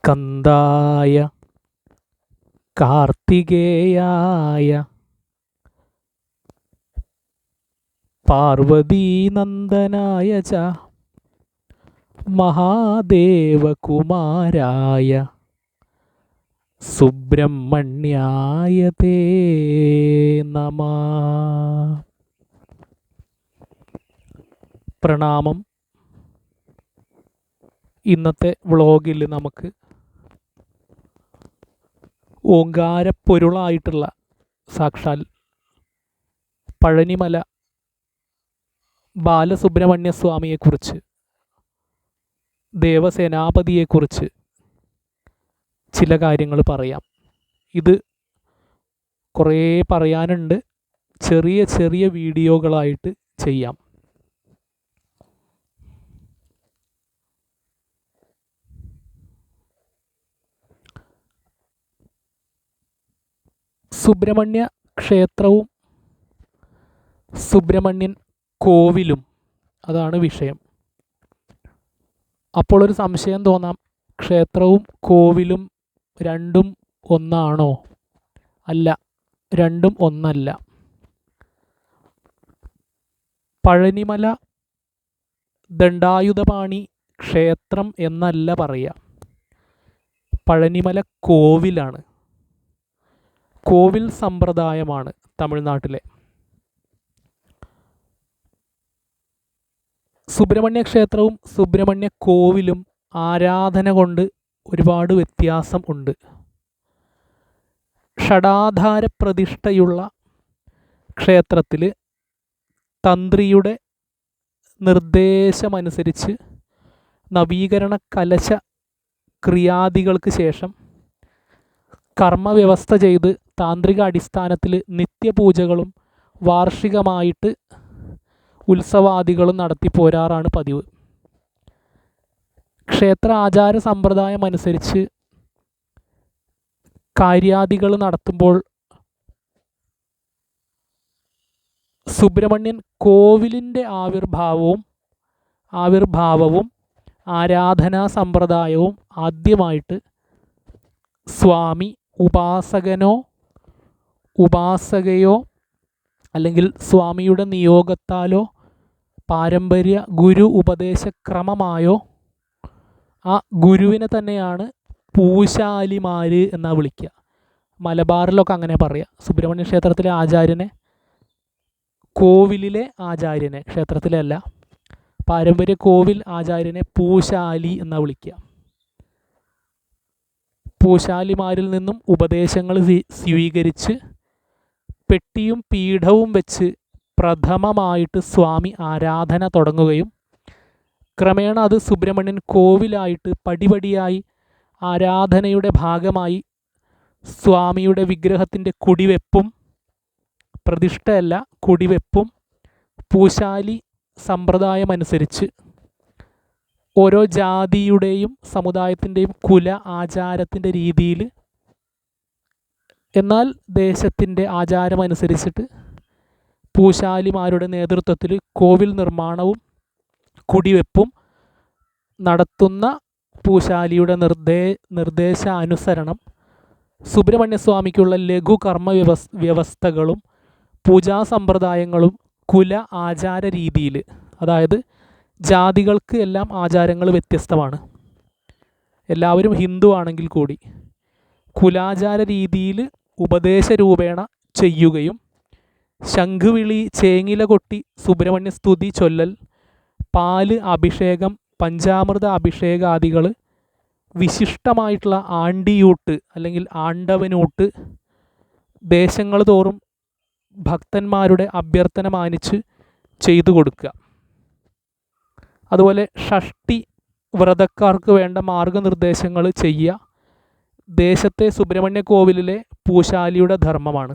സ്കന്ദായ കാർത്തികേയായ പാർവതീനന്ദനായ ച മഹാദേവകുമാരായ സുബ്രഹ്മണ്യായ തേ നമ. പ്രണാമം. ഇന്നത്തെ വ്ളോഗിൽ നമുക്ക് ഓങ്കാരപ്പൊരുളായിട്ടുള്ള സാക്ഷാൽ പഴനിമല ബാലസുബ്രഹ്മണ്യസ്വാമിയെക്കുറിച്ച് ദേവസേനാപതിയെക്കുറിച്ച് ചില കാര്യങ്ങൾ പറയാം. ഇത് കുറേ പറയാനുണ്ട്. ചെറിയ ചെറിയ വീഡിയോകളായിട്ട് ചെയ്യാം. സുബ്രഹ്മണ്യ ക്ഷേത്രവും സുബ്രഹ്മണ്യൻ കോവിലും. അതാണ് വിഷയം. അപ്പോൾ ഒരു സംശയം തോന്നാം. ക്ഷേത്രവും കോവിലും രണ്ടും ഒന്നാണോ? അല്ല രണ്ടും ഒന്നല്ല. പഴനിമല ദണ്ഡായുധപാണി ക്ഷേത്രം എന്നല്ല പറയുക പഴനിമല കോവിലാണ്. കോവിൽ സമ്പ്രദായമാണ് തമിഴ്നാട്ടിലെ. സുബ്രഹ്മണ്യ ക്ഷേത്രവും സുബ്രഹ്മണ്യ കോവിലും ആരാധന കൊണ്ട് ഒരുപാട് വ്യത്യാസം ഉണ്ട്. ഷടാധാര പ്രതിഷ്ഠയുള്ള ക്ഷേത്രത്തിൽ തന്ത്രിയുടെ നിർദ്ദേശമനുസരിച്ച് നവീകരണ കലശ ക്രിയാദികൾക്ക് ശേഷം കർമ്മവ്യവസ്ഥ ചെയ്ത് താന്ത്രിക അടിസ്ഥാനത്തിൽ നിത്യപൂജകളും വാർഷികമായിട്ട് ഉത്സവാദികളും നടത്തി പോരാറാണ് പതിവ്. ക്ഷേത്ര ആചാര സമ്പ്രദായം അനുസരിച്ച് കാര്യാദികൾ നടത്തുമ്പോൾ സുബ്രഹ്മണ്യൻ കോവിലിന്റെ ആവിർഭാവവും ആവിർഭാവവും ആരാധനാ സമ്പ്രദായവും ആദ്യമായിട്ട് സ്വാമി ഉപാസകനോ ഉപാസകയോ അല്ലെങ്കിൽ സ്വാമിയുടെ നിയോഗത്താലോ പാരമ്പര്യ ഗുരു ഉപദേശക്രമമായോ ആ ഗുരുവിനെ തന്നെയാണ് പൂശാലിമാർ എന്നാണ് വിളിക്കുക. മലബാറിലൊക്കെ അങ്ങനെ പറയുക സുബ്രഹ്മണ്യ ക്ഷേത്രത്തിലെ ആചാര്യനെ കോവിലിലെ ആചാര്യനെ ക്ഷേത്രത്തിലല്ല പാരമ്പര്യ കോവിൽ ആചാര്യനെ പൂശാലി എന്നാണ് വിളിക്കുക. പൂശാലിമാരിൽ നിന്നും ഉപദേശങ്ങൾ സ്വീ- സ്വീകരിച്ച് പെട്ടിയും പീഠവും വെച്ച് പ്രഥമമായിട്ട് സ്വാമി ആരാധന തുടങ്ങുകയും ക്രമേണ അത് സുബ്രഹ്മണ്യൻ കോവിലായിട്ട് പടിപടിയായി ആരാധനയുടെ ഭാഗമായി സ്വാമിയുടെ വിഗ്രഹത്തിന്റെ കുടിവെപ്പും പ്രതിഷ്ഠയല്ല കുടിവെപ്പും പൂശാലി സമ്പ്രദായമനുസരിച്ച് ഓരോ ജാതിയുടെയും സമുദായത്തിന്റെയും കുല ആചാരത്തിന്റെ രീതിയിൽ എന്നാൽ ദേശത്തിന്റെ ആചാരമനുസരിച്ചിട്ട് പൂശാലിമാരുടെ നേതൃത്വത്തിൽ കോവിൽ നിർമ്മാണവും കുടിവെപ്പും നടത്തുന്ന പൂശാലിയുടെ നിർദ്ദേ നിർദ്ദേശാനുസരണം സുബ്രഹ്മണ്യസ്വാമിക്കുള്ള ലഘു കർമ്മ വ്യവസ് വ്യവസ്ഥകളും പൂജാ സമ്പ്രദായങ്ങളും കുല ആചാര രീതിയിൽ അതായത് ജാതികൾക്ക് എല്ലാം ആചാരങ്ങൾ വ്യത്യസ്തമാണ്. എല്ലാവരും ഹിന്ദു ആണെങ്കിൽ കൂടി കുലാചാര രീതിയിൽ ഉപദേശ രൂപേണ ചെയ്യുകയും ശംഖുവിളി ചേങ്ങില കൊട്ടി സുബ്രഹ്മണ്യ സ്തുതി ചൊല്ലൽ പാൽ അഭിഷേകം പഞ്ചാമൃത അഭിഷേകാദികൾ വിശിഷ്ടമായിട്ടുള്ള ആണ്ടിയൂട്ട് അല്ലെങ്കിൽ ആണ്ടവനൂട്ട് ദേശങ്ങൾ തോറും ഭക്തന്മാരുടെ അഭ്യർത്ഥന മാനിച്ച് ചെയ്തു കൊടുക്കുക. അതുപോലെ ഷഷ്ടി വ്രതക്കാർക്ക് വേണ്ട മാർഗനിർദ്ദേശങ്ങൾ ചെയ്യുക. ദേശത്തെ സുബ്രഹ്മണ്യ കോവിലിലെ പൂശാലിയുടെ ധർമ്മമാണ്.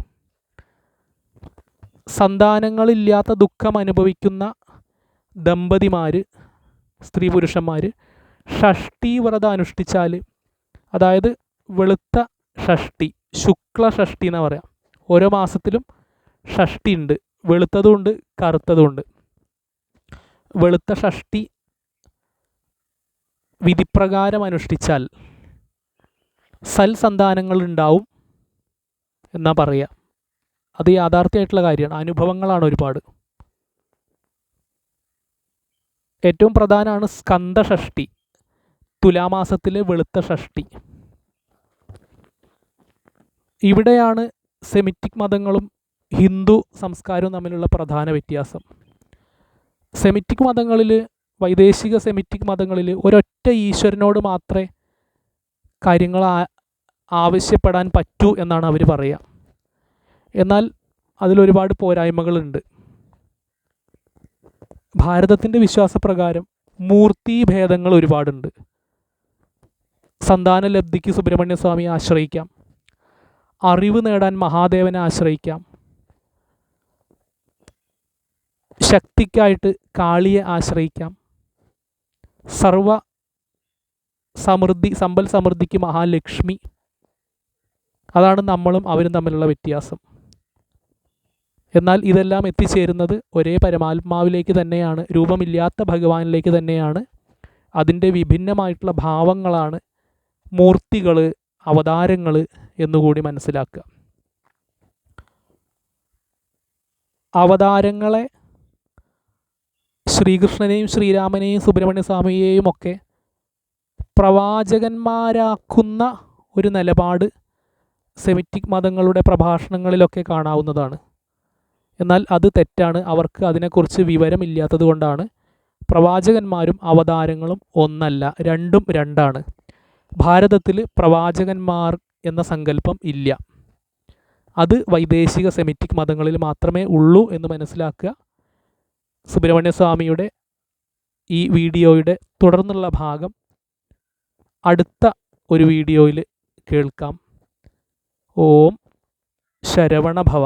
സന്താനങ്ങളില്ലാത്ത ദുഃഖം അനുഭവിക്കുന്ന ദമ്പതിമാർ സ്ത്രീ പുരുഷന്മാർ ഷഷ്ടി വ്രതം അനുഷ്ഠിച്ചാൽ അതായത് വെളുത്ത ഷഷ്ടി ശുക്ല ഷഷ്ടി എന്ന് പറയാം. ഓരോ മാസത്തിലും ഷഷ്ടി ഉണ്ട്. വെളുത്തതുമുണ്ട് കറുത്തതുമുണ്ട് വെളുത്ത ഷഷ്ടി വിധിപ്രകാരം അനുഷ്ഠിച്ചാൽ സൽസന്താനങ്ങൾ ഉണ്ടാവും എന്നാ പറയുക അത് യാഥാർത്ഥ്യമായിട്ടുള്ള കാര്യമാണ്. അനുഭവങ്ങളാണ് ഒരുപാട്. ഏറ്റവും പ്രധാനമാണ് സ്കന്ദഷഷ്ടി തുലാമാസത്തിലെ വെളുത്ത ഷഷ്ടി. ഇവിടെയാണ് സെമിറ്റിക് മതങ്ങളും ഹിന്ദു സംസ്കാരവും തമ്മിലുള്ള പ്രധാന വ്യത്യാസം. സെമിറ്റിക് മതങ്ങളിൽ വൈദേശിക സെമിറ്റിക് മതങ്ങളിൽ ഒരൊറ്റ ഈശ്വരനോട് മാത്രമേ കാര്യങ്ങൾ ആവശ്യപ്പെടാൻ പറ്റൂ എന്നാണ് അവർ പറയുക എന്നാൽ അതിലൊരുപാട് പോരായ്മകളുണ്ട്. ഭാരതത്തിന്റെ വിശ്വാസപ്രകാരം മൂർത്തിഭേദങ്ങൾ ഒരുപാടുണ്ട്. സന്താന ലബ്ധിക്ക് സുബ്രഹ്മണ്യസ്വാമിയെ ആശ്രയിക്കാം. അറിവ് നേടാൻ മഹാദേവനെ ആശ്രയിക്കാം. ശക്തിക്കായിട്ട് കാളിയെ ആശ്രയിക്കാം. സർവ സമൃദ്ധി സമ്പൽ സമൃദ്ധിക്ക് മഹാലക്ഷ്മി. അതാണ് നമ്മളും അവരും തമ്മിലുള്ള വ്യത്യാസം. എന്നാൽ ഇതെല്ലാം എത്തിച്ചേരുന്നത് ഒരേ പരമാത്മാവിലേക്ക് തന്നെയാണ് രൂപമില്ലാത്ത ഭഗവാനിലേക്ക് തന്നെയാണ്. അതിന്റെ വിഭിന്നമായിട്ടുള്ള ഭാവങ്ങളാണ് മൂർത്തികൾ അവതാരങ്ങൾ എന്നുകൂടി മനസ്സിലാക്കുക. അവതാരങ്ങളെ ശ്രീകൃഷ്ണനെയും ശ്രീരാമനെയും സുബ്രഹ്മണ്യ സ്വാമിയെയും ഒക്കെ പ്രവാചകന്മാരാക്കുന്ന ഒരു നിലപാട് സെമിറ്റിക് മതങ്ങളുടെ പ്രഭാഷണങ്ങളിലൊക്കെ കാണാവുന്നതാണ്. എന്നാൽ അത് തെറ്റാണ്. അവർക്ക് അതിനെക്കുറിച്ച് വിവരമില്ലാത്തത് കൊണ്ടാണ് പ്രവാചകന്മാരും അവതാരങ്ങളും ഒന്നല്ല രണ്ടും രണ്ടാണ്. ഭാരതത്തിൽ പ്രവാചകന്മാർ എന്ന സങ്കല്പം ഇല്ല. അത് വൈദേശിക സെമിറ്റിക് മതങ്ങളിൽ മാത്രമേ ഉള്ളൂ എന്ന് മനസ്സിലാക്കുക. സുബ്രഹ്മണ്യസ്വാമിയുടെ ഈ വീഡിയോയുടെ തുടർന്നുള്ള ഭാഗം അടുത്ത ഒരു വീഡിയോയിൽ കേൾക്കാം. ഓം ശരവണഭവ.